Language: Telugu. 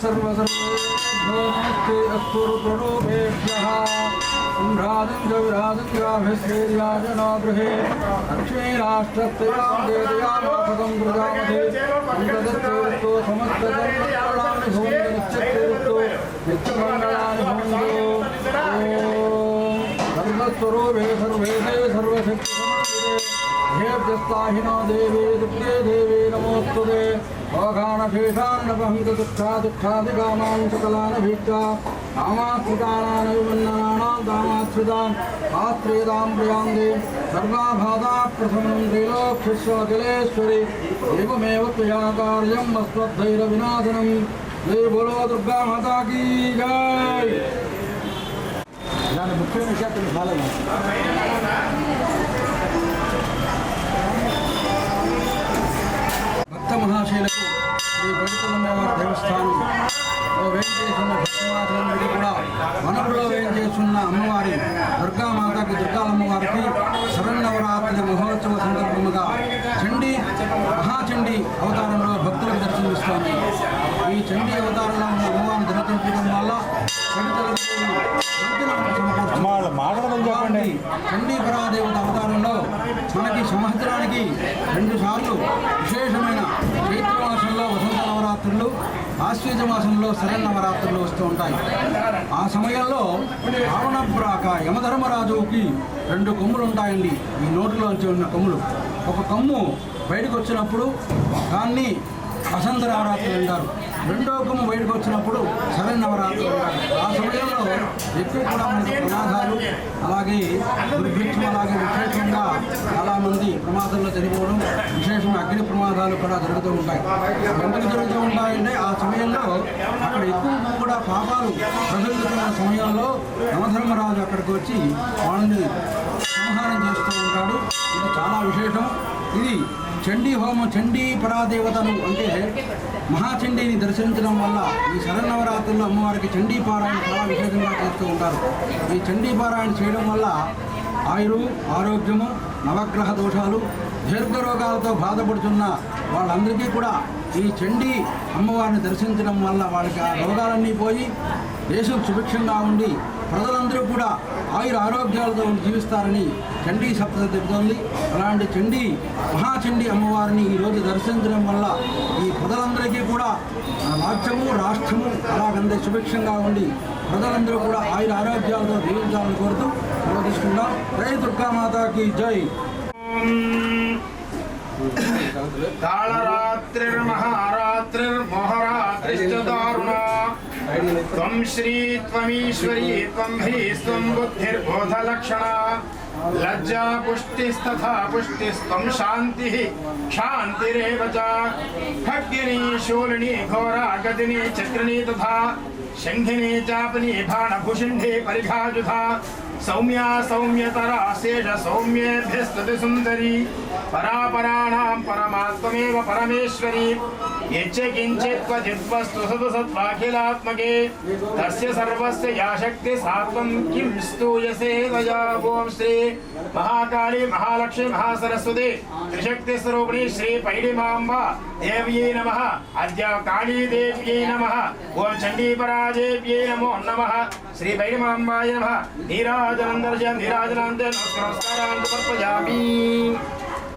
सर्वसर्वेभ्यो नमस्ते अस्तु प्रणोभेभ्यः कुण्डादं च विराजं गाभिश्रेर्याजना गृहे लक्ष्मीराष्ट्रस्ययां देदयामापदं प्रजामधे पञ्चदत्तो समस्तजन्मङ्गलानि भवन्तु नित्यत्तो नित्यमङ्गलानि भवन्तु ॐ सर्वस्वरूपे सर्वे देव सर्वशक्तिसमन्विते हेभ्यस्ताहिनो देवी दुर्गे देवी नमोस्तुते अगानशेषान्नपहन्तदुःखादुःखादिकामां सकलानभीक्षा कामाश्रितानानविवन्ननानां दामाश्रिताम् आश्रियतां प्रियान्दे सर्वाभादा प्रथमं त्रैलोक्ष्यस्वकिलेश्वरि एवमेव त्वया कार्यम् अस्मद्धैरविनाशनम् जय बोलो दुर्गा माता की जय। ನಾನು ಮುಖ್ಯ ವಿಷಯ ತಿಳಿಸಲ್ಲ పవిత్రమ్మవారి దేవస్థానం వేయించేస్తున్న భక్తమాతలందరికీ కూడా వనరులో వేయించేస్తున్న అమ్మవారి దుర్గామాతకి దుర్గాలమ్మవారికి శరన్నవరాత్రి మహోత్సవ సందర్భముగా చండీ మహాచండీ అవతారంలో భక్తులకు దర్శనమిస్తోంది ఈ చండీ అవతారంలో ఉన్న అమ్మవారిని దర్శించడం వల్ల చెప్పండి చండీ పరాదేవత అవతారంలో మనకి సంవత్సరానికి రెండు సార్లు విశేషమైన చైత్రమాసంలో వసంత నవరాత్రులు ఆశ్వేజ మాసంలో శరణ నవరాత్రులు వస్తూ ఉంటాయి. ఆ సమయంలో రావణబ్రాక యమధర్మరాజుకి రెండు కొమ్ములు ఉంటాయండి ఈ నోటిలోంచి ఉన్న కొమ్ములు. ఒక కొమ్ము బయటకు వచ్చినప్పుడు దాన్ని వసంత నవరాత్రులు అంటారు. రెండో కొమ్ము బయటకు వచ్చినప్పుడు శరణ నవరాత్రులు అంటారు. ఎక్కువ కూడా మనకి ప్రమాదాలు అలాగే దుర్భిక్షం అలాగే విశేషంగా చాలామంది ప్రమాదంలో చనిపోవడం విశేషంగా అగ్ని ప్రమాదాలు కూడా జరుగుతూ ఉంటాయి. ఎందుకు జరుగుతూ ఉంటాయంటే ఆ సమయంలో అక్కడ ఎక్కువ కూడా పాపాలు ప్రజలుతున్న సమయంలో యమధర్మరాజు అక్కడికి వచ్చి వాళ్ళని సంహారం చేస్తూ ఉంటాడు. ఇది చాలా విశేషం. ఇది చండీ హోమం చండీ పరాదేవతను అంటే మహాచండీని దర్శించడం వల్ల ఈ శరన్నవరాత్రుల్లో అమ్మవారికి చండీ పారాయణ చాలా విశేషంగా చేస్తూ ఉంటారు. ఈ చండీ పారాయణ చేయడం వల్ల ఆయురు ఆరోగ్యము నవగ్రహ దోషాలు దీర్ఘ రోగాలతో బాధపడుతున్న వాళ్ళందరికీ కూడా ఈ చండీ అమ్మవారిని దర్శించడం వల్ల వాళ్ళకి ఆ రోగాలన్నీ పోయి దేశం సుభిక్షంగా ఉండి ప్రజలందరూ కూడా ఆయుర ఆరోగ్యాలతో జీవిస్తారని చండీ సప్తశతి చెబుతోంది అలాంటి చండీ మహాచండీ అమ్మవారిని ఈరోజు దర్శించడం వల్ల ఈ ప్రజలందరికీ కూడా రాజ్యము రాష్ట్రము అలాగందే సుభిక్షంగా ఉండి ప్రజలందరూ కూడా ఆయుర ఆరోగ్యాలతో జీవించాలని కోరుతూ ప్రవర్తిస్తున్నాం జై దుర్గామాతకి జై. మహారాత్రి దారుణ त्वं श्री त्वमीश्वरी लज्जा खड्गिनी शूलिनी घोरा गदिनी चक्रिणी तथा शङ्खिनी चापनी भाणभूषिण्डी परिघाजुधा सौम्या सौम्यतरा शेष सौम्येभ्यस्तति सुन्दरी परापराणां परमात्ममेव परमेश्वरी। यच्च किञ्चित् क्वचिद्वस्तु सदसत्त्वाखिलात्मके तस्य सर्वस्य या शक्ति सा त्वं किं स्तूयसे त्वया ॐ श्री महाकाली महालक्ष्मी महासरस्वती त्रिशक्तिस्वरूपिणी श्री पैडिमाम्बा देव्यै नमः अद्य काली देव्यै नमः ॐ चण्डीपरादेव्यै नमो नमः श्री पैडिमाम्बाय नमः नीराजनन्दर्श नीराजनान्ते नमस्कारान् समर्पयामि